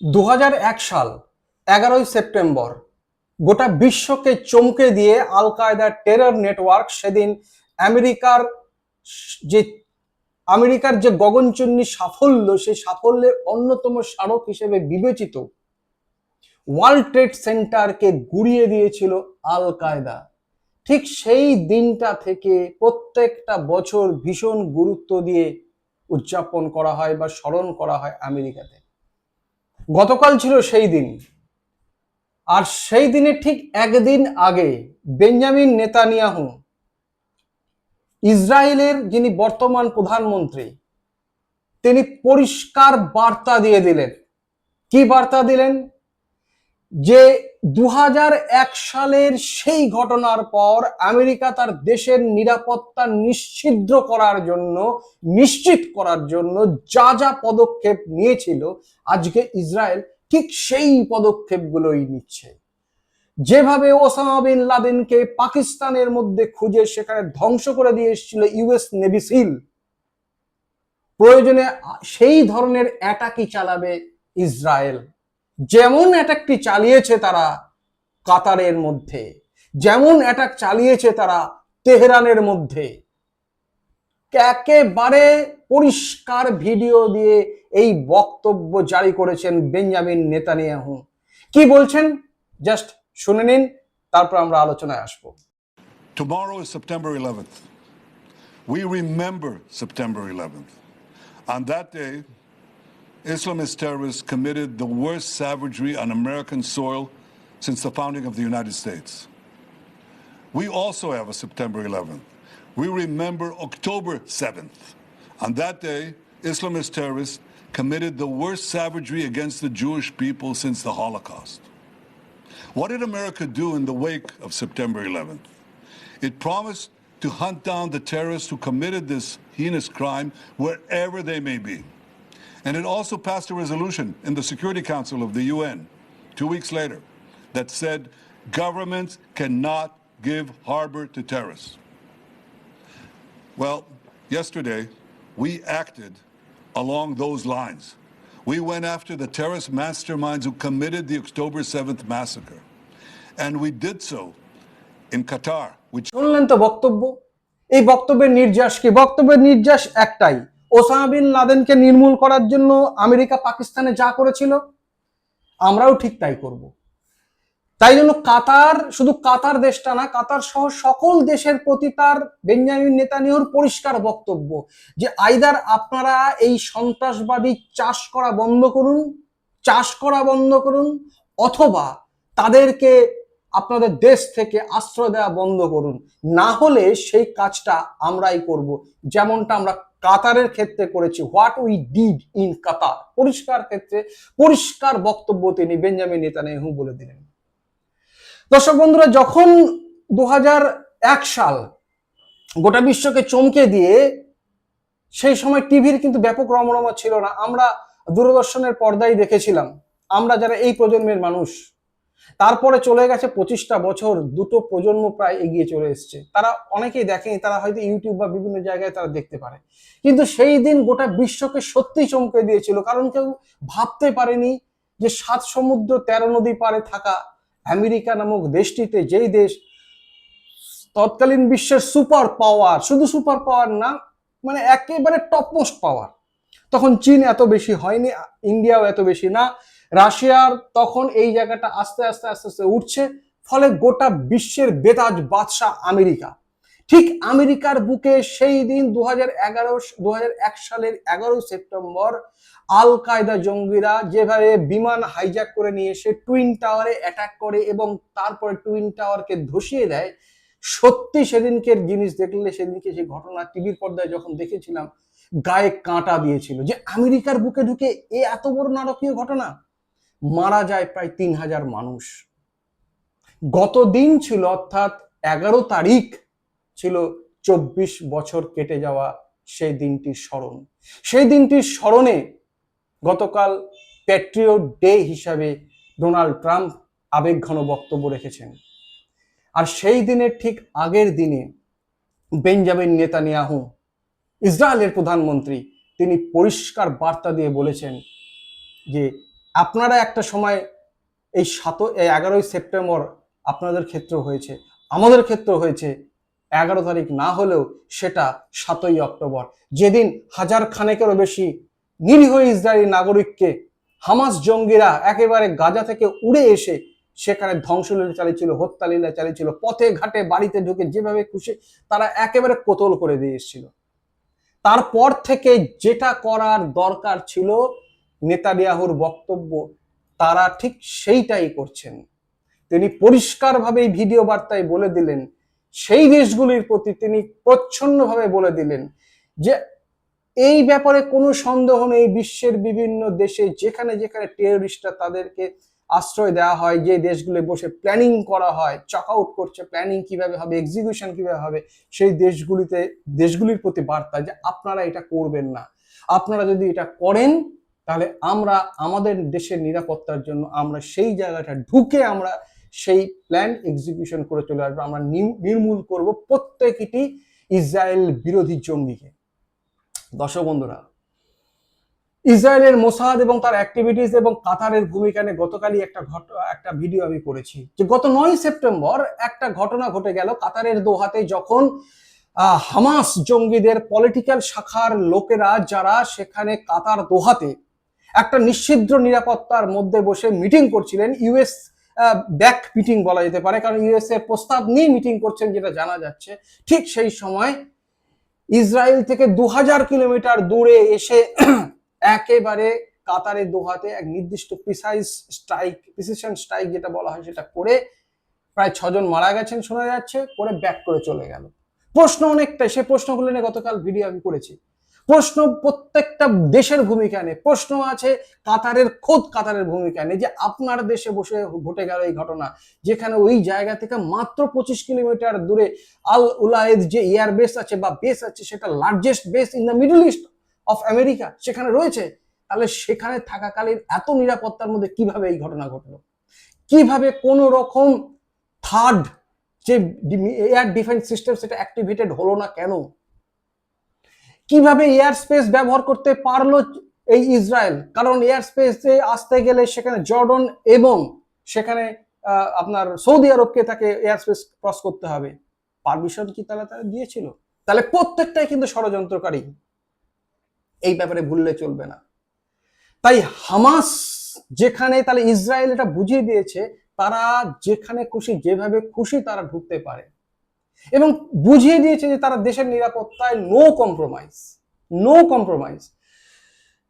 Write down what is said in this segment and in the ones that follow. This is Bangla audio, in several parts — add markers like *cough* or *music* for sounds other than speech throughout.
দু হাজার এক সাল, এগারোই সেপ্টেম্বর, গোটা বিশ্বকে চমকে দিয়ে আল কায়দার টেরর নেটওয়ার্ক সেদিন আমেরিকার যে আমেরিকার যে গগনচুন্নি সাফল্য, সেই সাফল্যের অন্যতম স্মারক হিসেবে বিবেচিত ওয়ার্ল্ড ট্রেড সেন্টারকে গুড়িয়ে দিয়েছিল আল কায়দা। ঠিক সেই দিনটা থেকে প্রত্যেকটা বছর ভীষণ গুরুত্ব দিয়ে উদযাপন করা হয় বা স্মরণ করা হয় আমেরিকাতে। গতকাল ছিল সেই দিন। আর সেই দিনে ঠিক একদিন আগে বেঞ্জামিন নেতানিয়াহু, ইসরায়েলের যিনি বর্তমান প্রধানমন্ত্রী, তিনি পরিষ্কার বার্তা দিয়ে দিলেন। কি বার্তা দিলেন? যে দু হাজার এক সালের সেই ঘটনার পর আমেরিকা তার দেশের নিরাপত্তা নিশ্ছিদ্র করার জন্য, নিশ্চিত করার জন্য যা যা পদক্ষেপ নিয়েছিল, আজকে ইসরায়েল ঠিক সেই পদক্ষেপগুলোই নিচ্ছে। যেভাবে ওসামা বিন লাদেনকে পাকিস্তানের মধ্যে খুঁজে সেখানে ধ্বংস করে দিয়ে এসেছিল ইউএস নেভি সিল, প্রয়োজনে সেই ধরনের অ্যাটাকই চালাবে ইসরায়েল। যেমন অ্যাটাকটি চালিয়েছে তারা কাতারের মধ্যে যেমন অ্যাটাক চালিয়েছে তারা তেহরানের মধ্যে একেবারে পরিষ্কার ভিডিও দিয়ে এই বক্তব্য জারি করেছেন বেঞ্জামিন নেতানিয়াহু কি বলছেন জাস্ট শুনে নিন তারপর আমরা আলোচনায় আসব Tomorrow is September 11th. We remember 11th. On that day, Islamist terrorists committed the worst savagery on American soil since the founding of the United States. We also have a September 11th. We remember October 7th. On that day, Islamist terrorists committed the worst savagery against the Jewish people since the Holocaust. What did America do in the wake of September 11th? It promised to hunt down the terrorists who committed this heinous crime wherever they may be. And it also passed a resolution in the Security Council of the UN two weeks later that said governments cannot give harbor to terrorists. Well, yesterday we acted along those lines. We went after the terrorist masterminds who committed the October 7th massacre. And we did so in Qatar, which শুনলেন তো বক্তব্য এই বক্তব্যের নির্যাস কি বক্তব্যের নির্যাস একটাই Osama bin লাদেনকে নির্মূল করার জন্য আমেরিকা পাকিস্তানে যা করেছিল, আমরাও ঠিক তাই করব। তাই জন্য কাতার শুধু কাতার দেশটা না, কাতার সহ সকল দেশের প্রতি তার বেঞ্জামিন নেতানিয়াহুর পরিষ্কার বক্তব্য যে আইদার আপনারা এই সন্ত্রাসবাদী চাষ করা বন্ধ করুন, চাষ করা বন্ধ করুন, অথবা তাদেরকে আপনাদের দেশ থেকে আশ্রয় দেওয়া বন্ধ করুন। না হলে সেই কাজটা আমরাই করব, যেমনটা আমরা কাতারের ক্ষেত্রে করেছি what we did in Qatar. পরিষ্কার ক্ষেত্রে পরিষ্কার বক্তব্য তিনি বেঞ্জামিন নেতানিয়াহু বলে দিলেন। দর্শক বন্ধুরা, যখন দু হাজার এক সাল গোটা বিশ্বকে চমকে দিয়ে সেই সময় টিভির কিন্তু ব্যাপক রমরমা ছিল না, আমরা দূরদর্শনের পর্দায় দেখেছিলাম। আমরা যারা এই প্রজন্মের মানুষ তারপরে চলে গেছে পঁচিশটা বছর, দুটো প্রজন্ম প্রায় এগিয়ে চলে এসছে। তারা অনেকেই দেখেনি, তারা হয়তো ইউটিউব বা বিভিন্ন জায়গায় তারা দেখতে পারে। কিন্তু সেই দিন গোটা বিশ্বকে সত্যি চমকে দিয়েছিল, কারণ কেউ ভাবতে পারেনি যে সাত সমুদ্র তেরো নদী পারে থাকা আমেরিকা নামক দেশটিতে যেই দেশ তৎকালীন বিশ্বের সুপার পাওয়ার, শুধু সুপার পাওয়ার না মানে একেবারে টপমোস্ট পাওয়ার তখন চীন এত বেশি হয়নি, ইন্ডিয়াও এত বেশি না রাশিয়ার তখন এই জায়গাটা আস্তে আস্তে আস্তে আস্তে উঠছে, ফলে গোটা বিশ্বের বেতাজ বাদশাহ আমেরিকা। ঠিক আমেরিকার বুকে সেই দিন দু হাজার সালের এগারো সেপ্টেম্বর আল কায়দা জঙ্গিরা যেভাবে বিমান হাইজ্যাক করে নিয়ে এসে টুইন টাওয়ারে অ্যাটাক করে এবং তারপরে টুইন টাওয়ারকে ধসিয়ে দেয়, সত্যি সেদিনকের জিনিস দেখলে সেদিনকে সেই ঘটনা টিভির পর্দায় যখন দেখেছিলাম, গায়ে কাঁটা দিয়েছিল। যে আমেরিকার বুকে ঢুকে এ এত বড় নারকীয় ঘটনা মারা যায় প্রায় তিন হাজার মানুষ। গত দিন ছিল, অর্থাৎ এগারো তারিখ ছিল চব্বিশ বছর কেটে যাওয়া সেই দিনটির স্মরণ। সেই দিনটির স্মরণে গতকাল প্যাট্রিয়ট ডে হিসাবে ডোনাল্ড ট্রাম্প আবেগঘন বক্তব্য রেখেছেন। আর সেই দিনের ঠিক আগের দিনে বেঞ্জামিন নেতানিয়াহু, ইসরায়েলের প্রধানমন্ত্রী, তিনি পরিষ্কার বার্তা দিয়ে বলেছেন যে আপনারা একটা সময় এই সাত এগারোই সেপ্টেম্বর আপনাদের ক্ষেত্র হয়েছে, আমাদের ক্ষেত্র হয়েছে, এগারো তারিখ না হলেও সেটা সাতই অক্টোবর। যেদিন হাজার খানেকেরও বেশি নিরীহ ইসরায়েলি নাগরিককে হামাস জঙ্গিরা একেবারে গাজা থেকে উড়ে এসে সেখানে ধ্বংসলীলা চালিয়েছিল হত্যালীলা চালিয়েছিল, পথে ঘাটে বাড়িতে ঢুকে যেভাবে খুশি তারা একেবারে কোতল করে দিয়ে এসেছিল। তারপর থেকে যেটা করার দরকার ছিল নেতানিয়াহুর বক্তব্য তারা ঠিক সেইটাই করছেন। তিনি পরিষ্কারভাবে এই ভিডিও বার্তায় বলে দিলেন, সেই দেশগুলির প্রতি তিনি প্রচ্ছন্নভাবে বলে দিলেন যে এই ব্যাপারে কোনো সন্দেহ নেই, বিশ্বের বিভিন্ন দেশে যেখানে যেখানে টেররিস্টরা তাদেরকে আশ্রয় দেওয়া হয়, যে দেশগুলো বসে প্ল্যানিং করা হয় চক আউট করছে প্ল্যানিং কীভাবে হবে এক্সিকিউশন কীভাবে হবে, সেই দেশগুলিতে, দেশগুলির প্রতি বার্তা যে আপনারা এটা করবেন না। আপনারা যদি এটা করেন তাহলে আমরা আমাদের দেশের নিরাপত্তার জন্য আমরা সেই জায়গাটা ঢুকে আমরা সেই প্ল্যান এক্সিকিউশন করে চলে আসব। আমরা নির্মূল করব প্রত্যেকটি ইসরায়েল বিরোধী জঙ্গিকে। দর্শক বন্ধুরা, ইসরায়েলের মোসাদ এবং তার অ্যাক্টিভিটিস এবং কাতারের ভূমিকা নিয়ে গতকালই একটা ঘট, একটা ভিডিও আমি করেছি যে গত নয় সেপ্টেম্বর একটা ঘটনা ঘটে গেল। কাতারের দোহাতে যখন হামাস জঙ্গিদের পলিটিক্যাল শাখার লোকেরা যারা সেখানে কাতার দোহাতে একটা নিষিদ্ধ নিরাপত্তার মধ্যে বসে মিটিং করছিলেন ইউএস ব্যাক মিটিং বলা যেতে পারে। কারণ ইউএস এর প্রস্তাব নিয়ে মিটিং করছেন যেটা জানা যাচ্ছে। ঠিক সেই সময় ইসরায়েল থেকে দু হাজার কিলোমিটার দূরে এসে *clears throat* একেবারে কাতারে দোহাতে এক নির্দিষ্ট প্রিসাইজ স্ট্রাইক প্রিসিশন স্ট্রাইক যেটা বলা হয় সেটা করে প্রায় ছজন মারা গেছেন শোনা যাচ্ছে, করে ব্যাক করে চলে গেল। প্রশ্ন অনেকটাই, সে প্রশ্নগুলো নিয়ে গতকাল ভিডিও আমি করেছি। প্রশ্ন প্রত্যেকটা দেশের ভূমিকা নেই প্রশ্ন আছে কাতারের খোদ কাতারের ভূমিকা নেই যে আপনার দেশে বসে ঘটে গেল এই ঘটনা, যেখানে ওই জায়গা থেকে মাত্র পঁচিশ কিলোমিটার দূরে আল উলায়েদ যে এয়ার বেস আছে বা বেস আছে, সেটা largest base in the middle east of America সেখানে রয়েছে, তাহলে সেখানে থাকাকালীন এত নিরাপত্তার মধ্যে কীভাবে এই ঘটনা ঘটলো? কীভাবে কোন রকম থার্ড যে এয়ার ডিফেন্স সিস্টেম সেটা অ্যাক্টিভেটেড হলো না কেন? কীভাবে এয়ার স্পেস ব্যবহার করতে পারল এই ইসরায়েল? কারণ এয়ার স্পেসে আসতে গেলে সেখানে জর্ডন এবং সেখানে আপনার সৌদি আরবকে তাকে এয়ার স্পেস ক্রস করতে হবে। পারমিশন কি তারা তারা দিয়েছিল? তাহলে প্রত্যেকটাই কিন্তু ষড়যন্ত্রকারী। এই ব্যাপারে ভুললে চলবে না। তাই হামাস যেখানে তাহলে ইসরায়েল এটা বুঝিয়ে দিয়েছে, তারা যেখানে খুশি, যেভাবে খুশি তারা ঢুকতে পারে। এবং বুঝিয়ে দিয়েছে যে তারা দেশের নিরাপত্তায় no compromise no compromise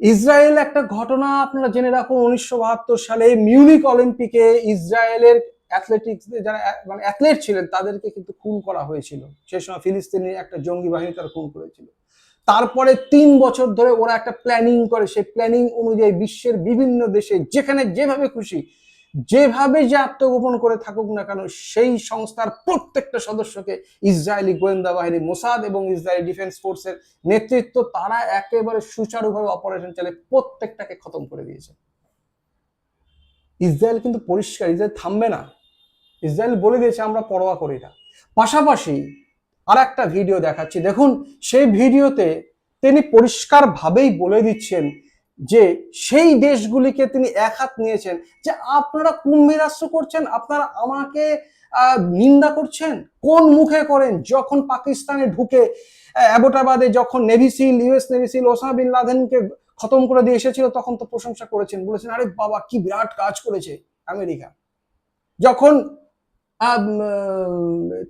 Israel একটা ঘটনা আপনারা জেনে রাখুন, উনিশশো বাহাত্তর সালে মিউনিক অলিম্পিকে ইসরায়েলের অ্যাথলেটিক্স যারা মানে অ্যাথলেট ছিলেন, তাদেরকে কিন্তু খুন করা হয়েছিল। সেই সময় ফিলিস্তিনি একটা জঙ্গি বাহিনী তারা খুন করেছিল। তারপরে তিন বছর ধরে ওরা একটা প্ল্যানিং করে। সেই প্ল্যানিং অনুযায়ী বিশ্বের বিভিন্ন দেশে যেখানে যেভাবে খুশি যেভাবে যে আত্মগোপন করে থাকুক না কেন, সেই সংস্থার প্রত্যেকটা সদস্যকে ইসরায়েলি গোয়েন্দা বাহিনী, মোসাদ এবং ইসরায়েলি ডিফেন্স ফোর্সের নেতৃত্ব, তারা একেবারে সুচারুভাবে অপারেশন চালিয়ে প্রত্যেকটাকে খতম করে দিয়েছে। ইসরায়েল কিন্তু পরিষ্কার, ইসরায়েল থামবে না। ইসরায়েল বলে দিয়েছে, আমরা পরোয়া করি না। পাশাপাশি আর একটা ভিডিও দেখাচ্ছি। দেখুন, সেই ভিডিওতে তিনি পরিষ্কারভাবেই বলে দিচ্ছেন যে সেই দেশগুলিকে তিনি এক হাত নিয়েছেন যে আপনারা কুম্ভে রাষ্ট্র করছেন? আপনারা আমাকে নিন্দা করছেন? কোন মুখে করেন? যখন পাকিস্তানে ঢুকে অ্যাবোটাবাদে যখন navy SEAL US navy SEAL Osama bin লাদেনকে খতম করে দিয়ে এসেছিল, তখন তো প্রশংসা করেছেন। বলেছেন, আরে বাবা, কি বিরাট কাজ করেছে আমেরিকা। যখন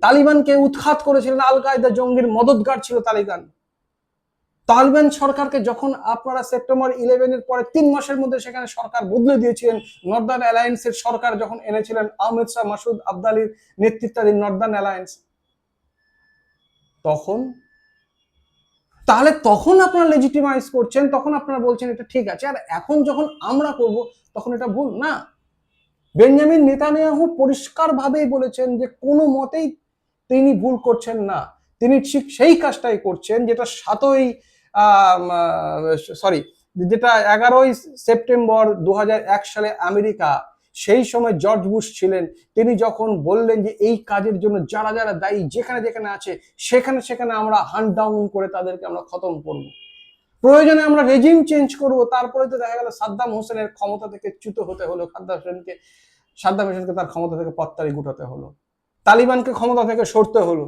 তালিবানকে উৎখাত করেছিলেন আল কায়দা জঙ্গির মদতগার ছিল তালিবান তালিবান সরকারকে যখন আপনারা সেপ্টেম্বর ইলেভেনের পরে তিন মাসের মধ্যে সেখানে সরকার বদলে দিয়েছিলেন নর্দার্ন অ্যালায়েন্সের সরকার যখন এনেছিলেন, আহমেদ শাহ মাসুদ আবদালির নেতৃত্বাধীন নর্দার্ন অ্যালায়েন্স তখন, তাহলে তখন আপনারা লেজিটিমাইজ করছেন, তখন আপনারা বলছেন এটা ঠিক আছে, আর এখন যখন আমরা করব, তখন এটা ভুল না। বেঞ্জামিন নেতানিয়াহু পরিষ্কারভাবেই বলেছেন যে কোনো মতেই তিনি ভুল করছেন না। তিনি ঠিক সেই কাজটাই করছেন যেটা সাতই সরি যেটা এগারোই সেপ্টেম্বর দু হাজার এক সালে আমেরিকা, সেই সময় জর্জ বুশ ছিলেন। তিনি যখন বললেন যে এই কাজের জন্য যারা যারা দায়ী, যেখানে যেখানে আছে, সেখানে সেখানে আমরা হান্ট ডাউন করে তাদেরকে আমরা খতম করব। প্রয়োজনে আমরা রেজিম চেঞ্জ করব। তারপরে তো দেখা গেল সাদ্দাম হোসেনের ক্ষমতা থেকে চ্যুত হতে হলো, সাদ্দাম হোসেনকে সাদ্দাম হোসেনকে তার ক্ষমতা থেকে পত্তারি গুটাতে হলো। তালিবানকে ক্ষমতা থেকে সরতে হলো।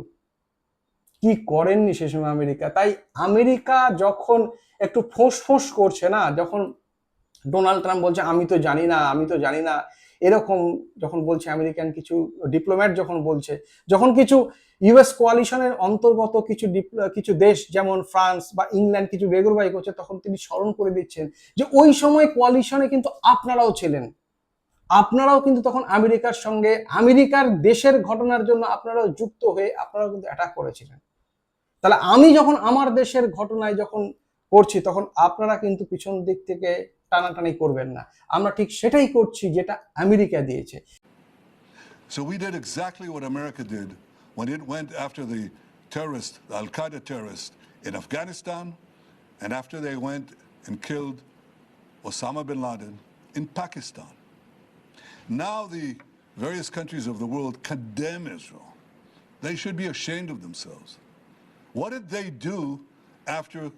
কি করেননি সে সময় আমেরিকা? তাই আমেরিকা যখন একটু ফোঁস ফোঁস করছে না, যখন ডোনাল্ড ট্রাম্প বলছে, আমি তো জানি না, আমি তো জানি না, এরকম যখন বলছে আমেরিকান কিছু ডিপ্লোম্যাট যখন বলছে, যখন কিছু ইউএস কোয়ালিশনের অন্তর্গত কিছু কিছু দেশ যেমন ফ্রান্স বা ইংল্যান্ড কিছু বেগুরবাই করছে, তখন তিনি স্মরণ করে দিচ্ছেন যে ওই সময় কোয়ালিশনে কিন্তু আপনারাও ছিলেন। আপনারাও কিন্তু তখন আমেরিকার সঙ্গে, আমেরিকার দেশের ঘটনার জন্য আপনারাও যুক্ত হয়ে আপনারাও কিন্তু অ্যাটাক করেছিলেন। তাহলে আমি যখন আমার দেশের ঘটনায় যখন করছি তখন আপনারা কিন্তু পিছন দিক থেকে টানাটানি করবেন না আমরা ঠিক সেটাই করছি যেটা আমেরিকা দিয়েছে So we did exactly what America did when it went after the terrorist, the Al Qaeda terrorists in Afghanistan, and after they went and killed Osama bin Laden in Pakistan. Now the various countries of the world condemn Israel. They should be ashamed of themselves. What did they do after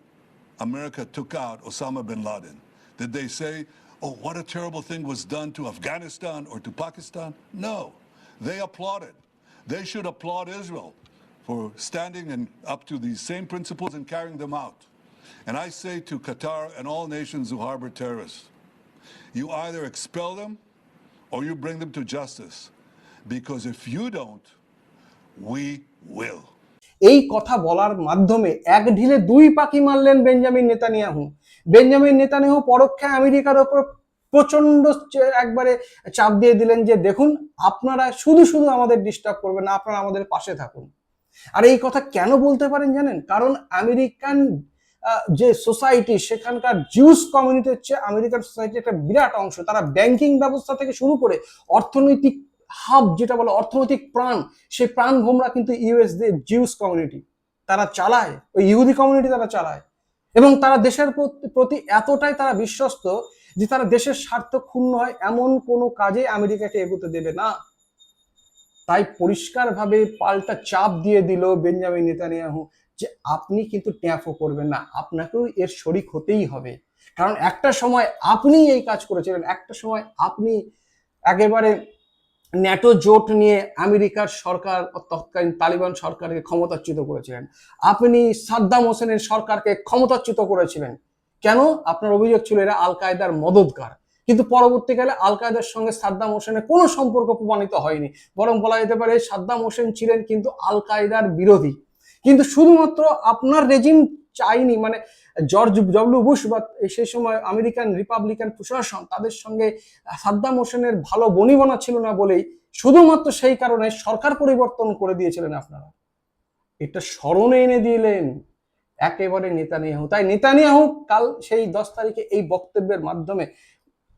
America took out Osama bin Laden? Did they say, oh, what a terrible thing was done to Afghanistan or to Pakistan? No. They applauded. They should applaud Israel for standing and up to these same principles and carrying them out. And I say to Qatar and all nations who harbor terrorists, you either expel them or you bring them to justice. Because if you don't, we will. এই কথা বলার মাধ্যমে এক ঢিলে দুই পাখি মারলেন বেঞ্জামিন নেতানিয়াহু। বেঞ্জামিন নেতানিয়াহু পরোক্ষে আমেরিকার ওপর প্রচণ্ড একবারে চাপ দিয়ে দিলেন যে, দেখুন, আপনারা শুধু শুধু আমাদের ডিস্টার্ব করবেন না, আপনারা আমাদের পাশে থাকুন। আর এই কথা কেন বলতে পারেন জানেন? কারণ আমেরিকান যে সোসাইটি, সেখানকার জিউস কমিউনিটি হচ্ছে আমেরিকান সোসাইটির একটা বিরাট অংশ, তারা ব্যাংকিং ব্যবস্থা থেকে শুরু করে অর্থনৈতিক হাব, যেটা বলে অর্থনৈতিক প্রাণ, সেই প্রাণ ভোমরা কিন্তু ইউএস জিউস কমিউনিটি তারা চালায়, ওই ইহুদি কমিউনিটি তারা চালায়। এবং তারা দেশের প্রতি- প্রতি এতটাই তারা বিশ্বস্ত যে তারা দেশের স্বার্থ ক্ষুণ্ণ হয়, এমন কোনো কাজে আমেরিকাকে এগোতে দেবে না। তাই পরিষ্কারভাবে পাল্টা চাপ দিয়ে দিল বেঞ্জামিন নেতানিয়াহু যে আপনি কিন্তু ট্যাফও করবেন না, আপনাকেও এর শরিক হতেই হবে। কারণ একটা সময় আপনি এই কাজ করেছিলেন, একটা সময় আপনি একেবারে ন্যাটো জোট নিয়ে আমেরিকার সরকার তৎকালীন তালিবান সরকারকে ক্ষমতাচ্যুত করেছিলেন। আপনি সাদ্দাম হোসেনের সরকারকে ক্ষমতাচ্যুত করেছিলেন। কেন? আপনার অভিযোগ ছিল এরা আল কায়দার মদতগার কিন্তু পরবর্তীকালে আল কায়দার সঙ্গে সাদ্দাম হোসেনের কোনো সম্পর্ক প্রমাণিত হয়নি। বরং বলা যেতে পারে সাদ্দাম হোসেন ছিলেন কিন্তু আল কায়দার বিরোধী। কিন্তু শুধুমাত্র আপনার রেজিম চাইনি মানে জর্জ ডব্লিউ বুশ বা সেই সময় আমেরিকান রিপাবলিকান প্রশাসন তাদের সঙ্গে সাদ্দাম হোসেনের ভালো বনিবনা ছিল না বলেই শুধুমাত্র সেই কারণে সরকার পরিবর্তন করে দিয়েছিলেন আপনারা। এটা স্মরণে এনে দিলেন একেবারে নেতানিয়াহু। তাই নেতানিয়াহু কাল সেই দশ তারিখে এই বক্তব্যের মাধ্যমে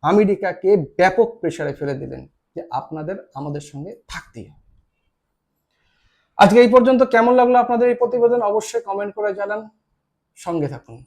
আমেরিকাকে ব্যাপক প্রেসারে ফেলে দিলেন যে আপনাদের আমাদের সঙ্গে থাকতেই হবে। আজকে এই পর্যন্ত কেমন লাগল আপনাদের এই প্রতিবেদন? অবশ্যই কমেন্ট করে জানান। সঙ্গে থাকুন।